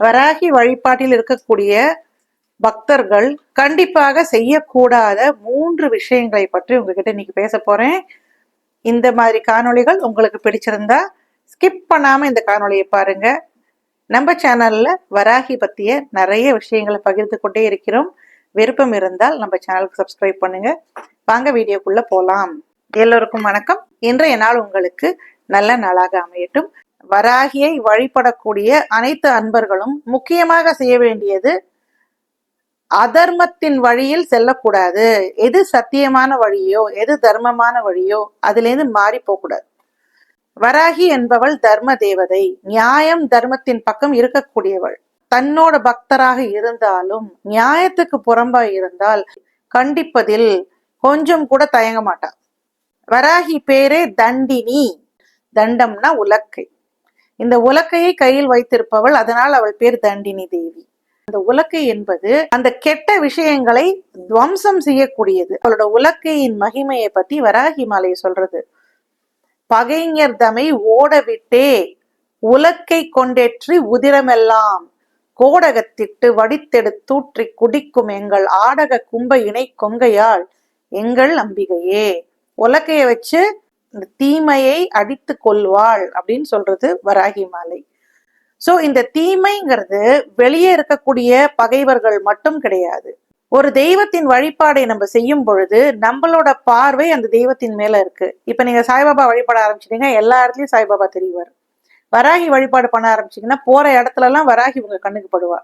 வராகி வழிபாட்டில் இருக்கக்கூடிய பக்தர்கள் கண்டிப்பாக செய்யக்கூடாத மூன்று விஷயங்களை பற்றி உங்ககிட்ட இன்னைக்கு பேச போறேன். இந்த மாதிரி காணொளிகள் உங்களுக்கு பிடிச்சிருந்தா ஸ்கிப் பண்ணாம இந்த காணொளியை பாருங்க. நம்ம சேனல்ல வராகி பத்திய நிறைய விஷயங்களை பகிர்ந்து கொண்டே இருக்கிறோம். விருப்பம் இருந்தால் நம்ம சேனலுக்கு சப்ஸ்கிரைப் பண்ணுங்க. வாங்க வீடியோக்குள்ள போலாம். எல்லோருக்கும் வணக்கம். இன்றைய நாள் உங்களுக்கு நல்ல நாளாக அமையட்டும். வராகியை வழிபடக்கூடிய அனைத்து அன்பர்களும் முக்கியமாக செய்ய வேண்டியது அதர்மத்தின் வழியில் செல்லக்கூடாது. எது சத்தியமான வழியோ எது தர்மமான வழியோ அதுலேருந்து மாறி போகக்கூடாது. வராகி என்பவள் தர்ம தேவதை. நியாயம் தர்மத்தின் பக்கம் இருக்கக்கூடியவள். தன்னோட பக்தராக இருந்தாலும் நியாயத்துக்கு புறம்பா இருந்தால் கண்டிப்பதில் கொஞ்சம் கூட தயங்க மாட்டாள். வராகி பேரே தண்டினி. தண்டம்னா உலக்கை. இந்த உலக்கையை கையில் வைத்திருப்பவள் அதனால் அவள் பேர் தண்டினி தேவி. அந்த உலக்கை என்பது அந்த கெட்ட விஷயங்களை துவம்சம் செய்யக்கூடியது. அவளோட உலக்கையின் மகிமையை பத்தி வராகிமாலை சொல்றது. பகைஞர் தமை ஓட விட்டே உலக்கை கொண்டேற்றி உதிரமெல்லாம். கோடகத்திட்டு வடித்தெடுத்தூற்றி குடிக்கும் எங்கள் ஆடக கும்ப இணை கொங்கையால் எங்கள் அம்பிகையே. உலக்கையை வச்சு இந்த தீமையை அடித்து கொள்வாள் அப்படின்னு சொல்றது வராகி மாலை. சோ இந்த தீமைங்கிறது வெளியே இருக்கக்கூடிய பகைவர்கள் மட்டும் கிடையாது. ஒரு தெய்வத்தின் வழிபாடை நம்ம செய்யும் பொழுது நம்மளோட பார்வை அந்த தெய்வத்தின் மேல இருக்கு. இப்ப நீங்க சாய்பாபா வழிபாட ஆரம்பிச்சிட்டீங்க எல்லா இடத்துலயும் சாய்பாபா தெரிவார். வராகி வழிபாடு பண்ண ஆரம்பிச்சீங்கன்னா போற இடத்துல எல்லாம் வராகி உங்க கண்ணுக்கு படுவா.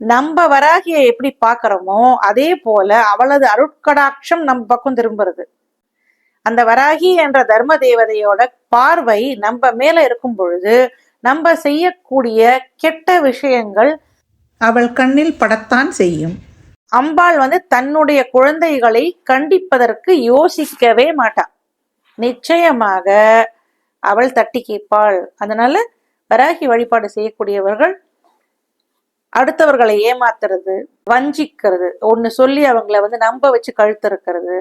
நம்ம வராகியை எப்படி பாக்குறோமோ அதே போல அவளது அருட்கடாட்சம் நம்ம பக்கம் திரும்புறது. அந்த வராகி என்ற தர்ம தேவதையோட பார்வை நம்ம மேல இருக்கும் பொழுது நம்ம செய்யக்கூடிய கெட்ட விஷயங்கள் அவள் கண்ணில் படத்தான் செய்யும். அம்பாள் வந்து தன்னுடைய குழந்தைகளை கண்டிப்பதற்கு யோசிக்கவே மாட்டாள் நிச்சயமாக அவள் தட்டி கேட்பாள். அதனால வராகி வழிபாடு செய்யக்கூடியவர்கள் அடுத்தவர்களை ஏமாத்துறது வஞ்சிக்கிறது. ஒன்னு சொல்லி அவங்கள வந்து நம்ப வச்சு கழுத்திருக்கிறது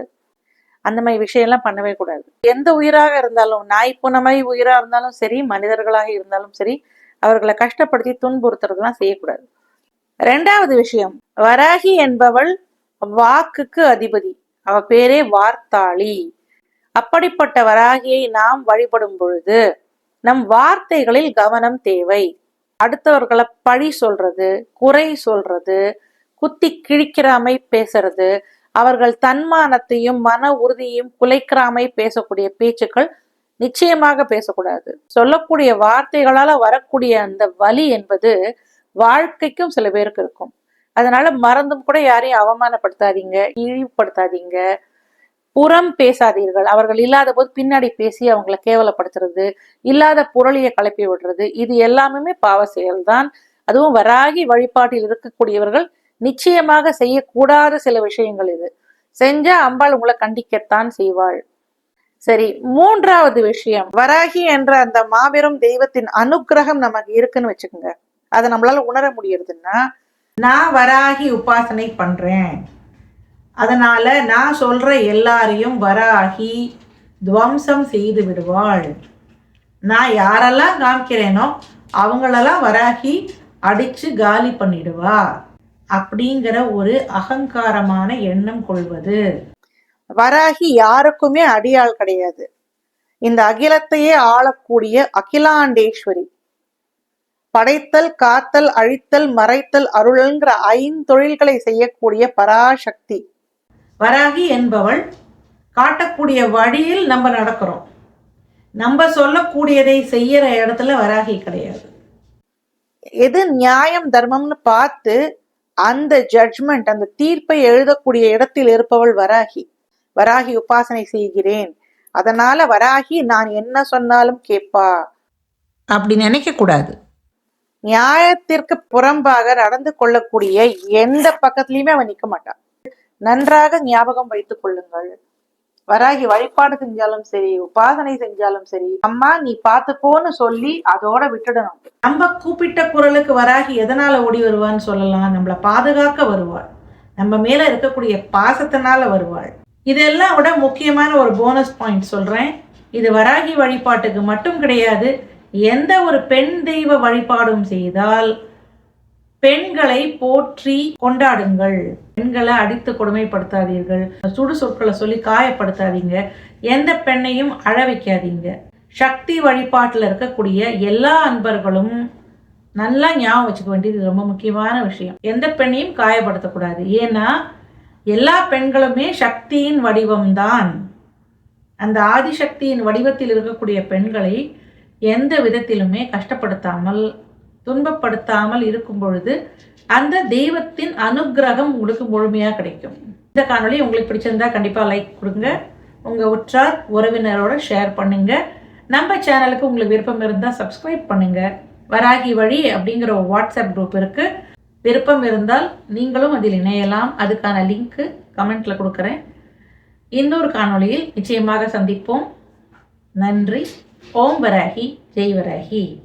அந்த மாதிரி விஷயம்லாம் பண்ணவே கூடாது. எந்த உயிராக இருந்தாலும் நாய் புனமை உயிராக இருந்தாலும் சரி மனிதர்களாக இருந்தாலும் சரி அவர்களை கஷ்டப்படுத்தி துன்புறுத்துறதுலாம் செய்யக்கூடாது. ரெண்டாவது விஷயம் வராகி என்பவள் வாக்குக்கு அதிபதி. அவ பேரே வார்த்தாளி. அப்படிப்பட்ட வராகியை நாம் வழிபடும் பொழுது நம் வார்த்தைகளில் கவனம் தேவை. அடுத்தவர்களை பழி சொல்றது குறை சொல்றது குத்தி கிழிக்கிறாமை பேசுறது அவர்கள் தன்மானத்தையும் மன உறுதியையும் குலைக்கிறாமை பேசக்கூடிய பேச்சுக்கள் நிச்சயமாக பேசக்கூடாது. சொல்லக்கூடிய வார்த்தைகளால வரக்கூடிய அந்த வலி என்பது வாழ்க்கைக்கும் சில பேருக்கு இருக்கும். அதனால மறந்தும் கூட யாரையும் அவமானப்படுத்தாதீங்க இழிவுபடுத்தாதீங்க. புறம் பேசாதீர்கள். அவர்கள் இல்லாத போது பின்னாடி பேசி அவங்கள கேவலப்படுத்துறது இல்லாத புரளியை கலப்பி விடுறது இது எல்லாமே பாவ செயல்தான். அதுவும் வராகி வழிபாட்டில் இருக்கக்கூடியவர்கள் நிச்சயமாக செய்யக்கூடாத சில விஷயங்கள் இது. செஞ்சா அம்பாள் உங்களை கண்டிக்கத்தான் செய்வாள். சரி மூன்றாவது விஷயம். வராகி என்ற அந்த மாபெரும் தெய்வத்தின் அனுக்கிரகம் நமக்கு இருக்குன்னு வச்சுக்கோங்க. அதை நம்மளால உணர முடியறதுன்னா நான் வராகி உபாசனை பண்றேன். அதனால நான் சொல்ற எல்லாரையும் வராகி துவம்சம் செய்து விடுவாள். நான் யாரெல்லாம் காமிக்கிறேனோ அவங்களெல்லாம் வராகி அடிச்சு காலி பண்ணிடுவா. அப்படிங்கிற ஒரு அகங்காரமான எண்ணம் கொள்வது. வராகி யாருக்குமே அடியாள் கிடையாது. இந்த அகிலத்தையே ஆளக்கூடிய அகிலாண்டேஸ்வரி. படைத்தல் காத்தல் அழித்தல் மறைத்தல் அருள்ங்கிற ஐந்தொழில்களை செய்யக்கூடிய பராசக்தி. வராகி என்பவள் காட்டக்கூடிய வழியில் நம்ம நடக்கிறோம். நம்ம சொல்லக்கூடியதை செய்யற இடத்துல வராகி கிடையாது. எது நியாயம் தர்மம்னு பார்த்து அந்த ஜட்ஜ்மெண்ட் அந்த தீர்ப்பை எழுதக்கூடிய இடத்தில் இருப்பவள் வராகி. வராகி உபாசனை செய்கிறேன். அதனால வராகி நான் என்ன சொன்னாலும் கேட்பா. அப்படி நினைக்க கூடாது. நியாயத்திற்கு புறம்பாக நடந்து கொள்ளக்கூடிய எந்த பக்கத்துலயுமே அவன் நிக்க மாட்டான். நன்றாக ஞாபகம் வைத்துக் கொள்ளுங்கள். வராகி வழிபாடு செஞ்சாலும் சரி உபாசனை செஞ்சாலும் சரி அம்மா நீ பாத்துக்கோன்னு சொல்லி அதோட விட்டுடணும். நம்ம கூப்பிட்ட குரலுக்கு வராகி எதனால ஓடி வருவான்னு சொல்லலாம். நம்மளை பாதுகாக்க வருவாள். நம்ம மேல இருக்கக்கூடிய பாசத்தினால வருவாள். இதெல்லாம் விட முக்கியமான ஒரு போனஸ் பாயிண்ட் சொல்றேன். இது வராகி வழிபாட்டுக்கு மட்டும் கிடையாது. எந்த ஒரு பெண் தெய்வ வழிபாடும் செய்தால் பெண்களை போற்றி கொண்டாடுங்கள். பெண்களை அடித்து கொடுமைப்படுத்தாதீர்கள். சுடு சொற்களை சொல்லி காயப்படுத்தாதீங்க. எந்த பெண்ணையும் அழ வைக்காதீங்க. சக்தி வழிபாட்டில் இருக்கக்கூடிய எல்லா அன்பர்களும் நல்லா ஞாபகம் வச்சுக்க வேண்டியது ரொம்ப முக்கியமான விஷயம். எந்த பெண்ணையும் காயப்படுத்தக்கூடாது. ஏன்னா எல்லா பெண்களுமே சக்தியின் வடிவம்தான். அந்த ஆதிசக்தியின் வடிவத்தில் இருக்கக்கூடிய பெண்களை எந்த விதத்திலுமே கஷ்டப்படுத்தாமல் துன்பப்படுத்தாமல் இருக்கும் பொழுது அந்த தெய்வத்தின் அனுக்கிரகம் உங்களுக்கு முழுமையாக கிடைக்கும். இந்த காணொலி உங்களுக்கு பிடிச்சிருந்தா கண்டிப்பாக லைக் கொடுங்க. உங்கள் உற்றார் உறவினரோட ஷேர் பண்ணுங்க. நம்ம சேனலுக்கு உங்களுக்கு விருப்பம் இருந்தால் சப்ஸ்கிரைப் பண்ணுங்க. வராகி வழி அப்படிங்கிற வாட்ஸ்அப் குரூப் இருக்கு. விருப்பம் இருந்தால் நீங்களும் அதில் இணையலாம். அதுக்கான லிங்க்கு கமெண்ட்ல கொடுக்குறேன். இன்னொரு காணொளியில் நிச்சயமாக சந்திப்போம். நன்றி. ஓம் வராகி. ஜெய் வராகி.